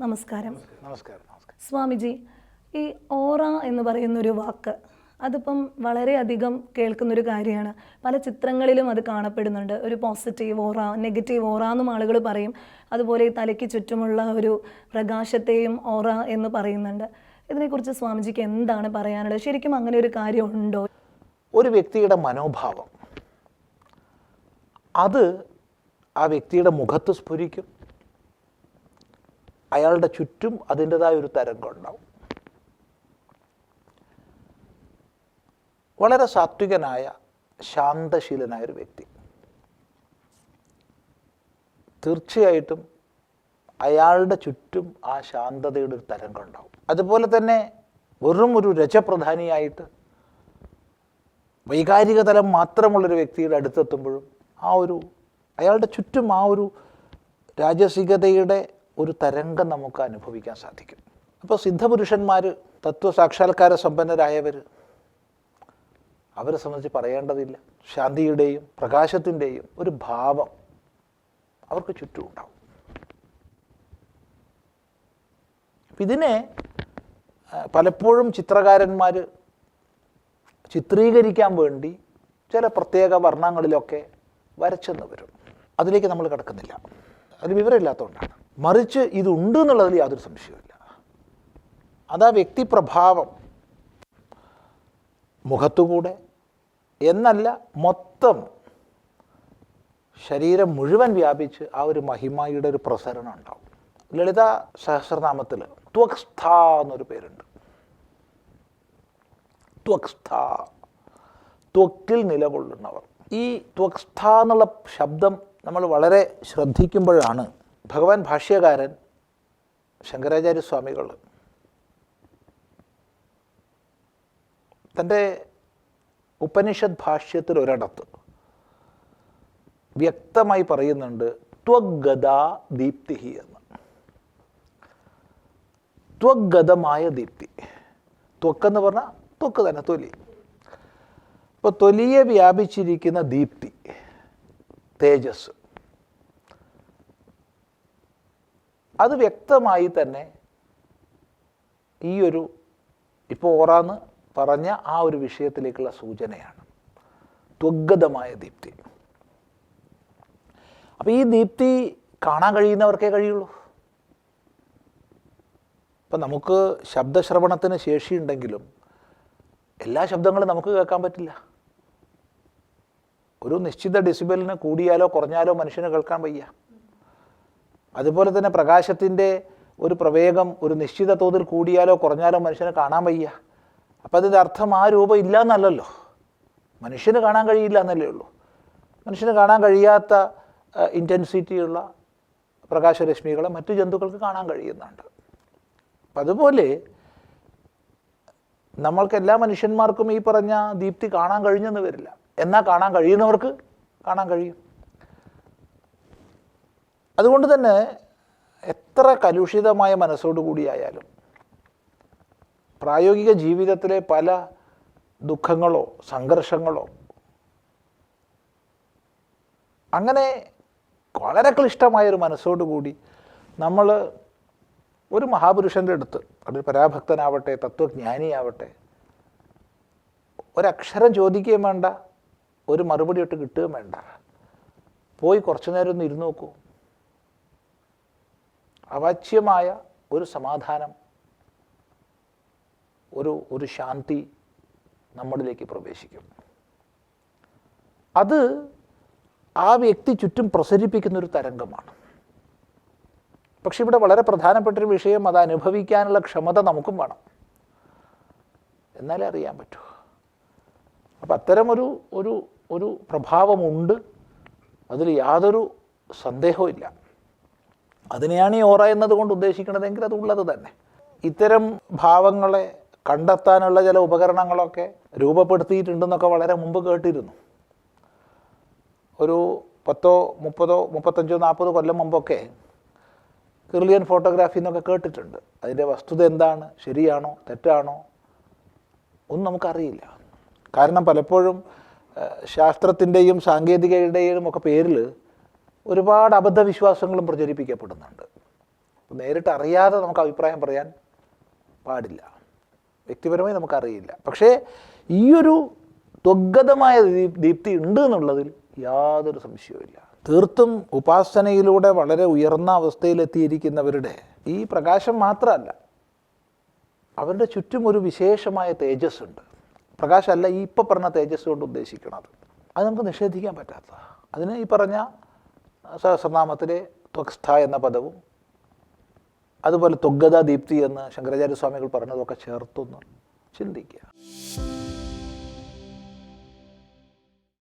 നമസ്കാരം. നമസ്കാരം. സ്വാമിജി ഈ ഓറ എന്ന് പറയുന്ന ഒരു വാക്ക് അതിപ്പം വളരെയധികം കേൾക്കുന്നൊരു കാര്യമാണ്. പല ചിത്രങ്ങളിലും അത് കാണപ്പെടുന്നുണ്ട്. ഒരു പോസിറ്റീവ് ഓറ നെഗറ്റീവ് ഓറ എന്നും ആളുകൾ പറയും. അതുപോലെ ഈ തലയ്ക്ക് ചുറ്റുമുള്ള ഒരു പ്രകാശത്തെയും ഓറ എന്ന് പറയുന്നുണ്ട്. ഇതിനെക്കുറിച്ച് സ്വാമിജിക്ക് എന്താണ് പറയാനുള്ളത്? ശരിക്കും അങ്ങനെ ഒരു കാര്യം ഉണ്ടോ ഒരു വ്യക്തിയുടെ മനോഭാവം. അത് ആ വ്യക്തിയുടെ മുഖത്ത് സ്ഫുരിക്കും. അയാളുടെ ചുറ്റും അതിന്റെതായ ഒരു തരംഗം ഉണ്ടാവും. വളരെ സാത്വികനായ ശാന്തശീലനായ ഒരു വ്യക്തി. തീർച്ചയായിട്ടും അയാളുടെ ചുറ്റും ആ ശാന്തതയുടെ ഒരു തരംഗം ഉണ്ടാവും. അതുപോലെ തന്നെ വെറും ഒരു രജപ്രധാനിയായിട്ട് വൈകാരിക തലം മാത്രമുള്ളൊരു വ്യക്തിയുടെ അടുത്തെത്തുമ്പോഴും ആ ഒരു അയാളുടെ ചുറ്റും ആ ഒരു രാജസികതയുടെ ഒരു തരംഗം നമുക്ക് അനുഭവിക്കാൻ സാധിക്കും. അപ്പോൾ സിദ്ധപുരുഷന്മാർ തത്വസാക്ഷാത്കാര സമ്പന്നരായവർ അവരെ സംബന്ധിച്ച് പറയേണ്ടതില്ല. ശാന്തിയുടെയും പ്രകാശത്തിന്റെയും ഒരു ഭാവം അവർക്ക് ചുറ്റും ഉണ്ടാവും ഇതിനെ പലപ്പോഴും ചിത്രകാരന്മാർ ചിത്രീകരിക്കാൻ വേണ്ടി ചില പ്രത്യേക വർണങ്ങളിലൊക്കെ വരച്ചെന്ന് വരും. അതിലേക്ക് നമ്മൾ കിടക്കുന്നില്ല. അതിന് വിവരമില്ലാത്തതുകൊണ്ടാണ്. മറിച്ച് ഇതുണ്ട് എന്നുള്ളതിൽ യാതൊരു സംശയവുമില്ല. അതാ വ്യക്തിപ്രഭാവം മുഖത്തുകൂടെ എന്നല്ല മൊത്തം ശരീരം മുഴുവൻ വ്യാപിച്ച് ആ ഒരു മഹിമയുടെ ഒരു പ്രസരണം ഉണ്ടാവും. ലളിത സഹസ്രനാമത്തിൽ ത്വക്സ്ഥ എന്നൊരു പേരുണ്ട്. ത്വക്സ്ഥ. ത്വക്കിൽ നിലകൊള്ളുന്നവർ. ഈ ത്വക്സ്ഥ എന്നുള്ള ശബ്ദം നമ്മൾ വളരെ ശ്രദ്ധിക്കുമ്പോഴാണ് ഭഗവാൻ ഭാഷ്യകാരൻ ശങ്കരാചാര്യ സ്വാമികൾ തന്റെ ഉപനിഷത് ഭാഷ്യത്തിൽ ഒരിടത്ത് വ്യക്തമായി പറയുന്നുണ്ട് ത്വഗതാ ദീപ്തി എന്ന്. ത്വഗതമായ ദീപ്തി. ത്വക്കെന്ന് പറഞ്ഞാൽ ത്വക്ക് തന്നെ തൊലി. അപ്പോൾ തൊലിയെ വ്യാപിച്ചിരിക്കുന്ന ദീപ്തി തേജസ്. അത് വ്യക്തമായി തന്നെ ഈ ഒരു ഇപ്പോൾ ഓറാന്ന് പറഞ്ഞ ആ ഒരു വിഷയത്തിലേക്കുള്ള സൂചനയാണ്. ത്വഗതമായ ദീപ്തി. അപ്പോൾ ഈ ദീപ്തി കാണാൻ കഴിയുന്നവർക്കേ കഴിയുള്ളൂ. ഇപ്പം നമുക്ക് ശബ്ദശ്രവണത്തിന് ശേഷിയുണ്ടെങ്കിലും എല്ലാ ശബ്ദങ്ങളും നമുക്ക് കേൾക്കാൻ പറ്റില്ല. ഒരു നിശ്ചിത ഡെസിബലിന് കൂടിയാലോ കുറഞ്ഞാലോ മനുഷ്യന് കേൾക്കാൻ വയ്യ. അതുപോലെ തന്നെ പ്രകാശത്തിന്റെ ഒരു പ്രവേഗം ഒരു നിശ്ചിത തോതിൽ കൂടിയാലോ കുറഞ്ഞാലോ മനുഷ്യനെ കാണാൻ വയ്യ. അപ്പം അതിന്റെ അർത്ഥം ആ രൂപം ഇല്ല എന്നല്ലല്ലോ. മനുഷ്യന് കാണാൻ കഴിയില്ല എന്നല്ലേ ഉള്ളൂ. മനുഷ്യന് കാണാൻ കഴിയാത്ത ഇന്റൻസിറ്റിയുള്ള പ്രകാശരശ്മികളെ മറ്റു ജന്തുക്കൾക്ക് കാണാൻ കഴിയുന്നുണ്ട്. അപ്പം അതുപോലെ നമ്മൾക്ക് എല്ലാ മനുഷ്യന്മാർക്കും ഈ പറഞ്ഞ ദീപ്തി കാണാൻ കഴിഞ്ഞെന്ന് വരില്ല. എന്നാൽ കാണാൻ കഴിയുന്നവർക്ക് കാണാൻ കഴിയും. അതുകൊണ്ട് തന്നെ എത്ര കലുഷിതമായ മനസ്സോടു കൂടിയായാലും പ്രായോഗിക ജീവിതത്തിലെ പല ദുഃഖങ്ങളോ സംഘർഷങ്ങളോ അങ്ങനെ വളരെ ക്ലിഷ്ടമായൊരു മനസ്സോടുകൂടി നമ്മൾ ഒരു മഹാപുരുഷന്റെ അടുത്ത് അതൊരു പരാഭക്തനാവട്ടെ തത്വജ്ഞാനിയാവട്ടെ ഒരക്ഷരം ചോദിക്കുകയും വേണ്ട ഒരു മറുപടി ഒട്ട് കിട്ടുകയും വേണ്ട. പോയി കുറച്ചു നേരം ഒന്ന് ഇരുന്ന് നോക്കൂ. അവാച്യമായ ഒരു സമാധാനം ഒരു ഒരു ശാന്തി നമ്മളിലേക്ക് പ്രവേശിക്കും. അത് ആ വ്യക്തി ചുറ്റും പ്രസരിപ്പിക്കുന്ന ഒരു തരംഗമാണ്. പക്ഷെ ഇവിടെ വളരെ പ്രധാനപ്പെട്ടൊരു വിഷയം അത് അനുഭവിക്കാനുള്ള ക്ഷമത നമുക്കും വേണം. എന്നാലേ അറിയാൻ പറ്റൂ. അപ്പം അത്തരമൊരു ഒരു ഒരു പ്രഭാവമുണ്ട്. അതിൽ യാതൊരു സന്ദേഹവും അതിനെയാണ് ഈ ഓറ എന്നതുകൊണ്ട് ഉദ്ദേശിക്കുന്നതെങ്കിൽ അത് ഉള്ളത് തന്നെ. ഇത്തരം ഭാവങ്ങളെ കണ്ടെത്താനുള്ള ചില ഉപകരണങ്ങളൊക്കെ രൂപപ്പെടുത്തിയിട്ടുണ്ടെന്നൊക്കെ വളരെ മുമ്പ് കേട്ടിരുന്നു. ഒരു പത്തോ മുപ്പതോ മുപ്പത്തഞ്ചോ നാൽപ്പതോ കൊല്ലം മുമ്പൊക്കെ കിർലിയൻ ഫോട്ടോഗ്രാഫി എന്നൊക്കെ കേട്ടിട്ടുണ്ട്. അതിന്റെ വസ്തുത എന്താണ്? ശരിയാണോ? തെറ്റാണോ? ഒന്നും നമുക്കറിയില്ല. കാരണം പലപ്പോഴും ശാസ്ത്രത്തിന്റെയും സാങ്കേതികതയുടെയും ഒക്കെ പേരിൽ ഒരുപാട് അബദ്ധവിശ്വാസങ്ങളും പ്രചരിപ്പിക്കപ്പെടുന്നുണ്ട്. നേരിട്ട് അറിയാതെ നമുക്ക് അഭിപ്രായം പറയാൻ പാടില്ല. വ്യക്തിപരമായി നമുക്കറിയില്ല പക്ഷേ ഈയൊരു ത്വഗതമായ ദീപ്തി ഉണ്ട് എന്നുള്ളതിൽ യാതൊരു സംശയവുമില്ല തീർത്തും ഉപാസനയിലൂടെ വളരെ ഉയർന്ന അവസ്ഥയിലെത്തിയിരിക്കുന്നവരുടെ ഈ പ്രകാശം മാത്രമല്ല അവരുടെ ചുറ്റും ഒരു വിശേഷമായ തേജസ് ഉണ്ട് പ്രകാശമല്ല ഈ ഇപ്പം പറഞ്ഞ തേജസ് കൊണ്ട് ഉദ്ദേശിക്കുന്നത് അത് നമുക്ക് നിഷേധിക്കാൻ പറ്റാത്ത അതിന് ഈ പറഞ്ഞ സഹസ്രനാമത്തിലെ ത്വക്സ്ഥ എന്ന പദവും അതുപോലെ ത്വഗത ദീപ്തി എന്ന് ശങ്കരാചാര്യ സ്വാമികൾ പറഞ്ഞതൊക്കെ ചേർത്തൊന്ന് ചിന്തിക്കുക.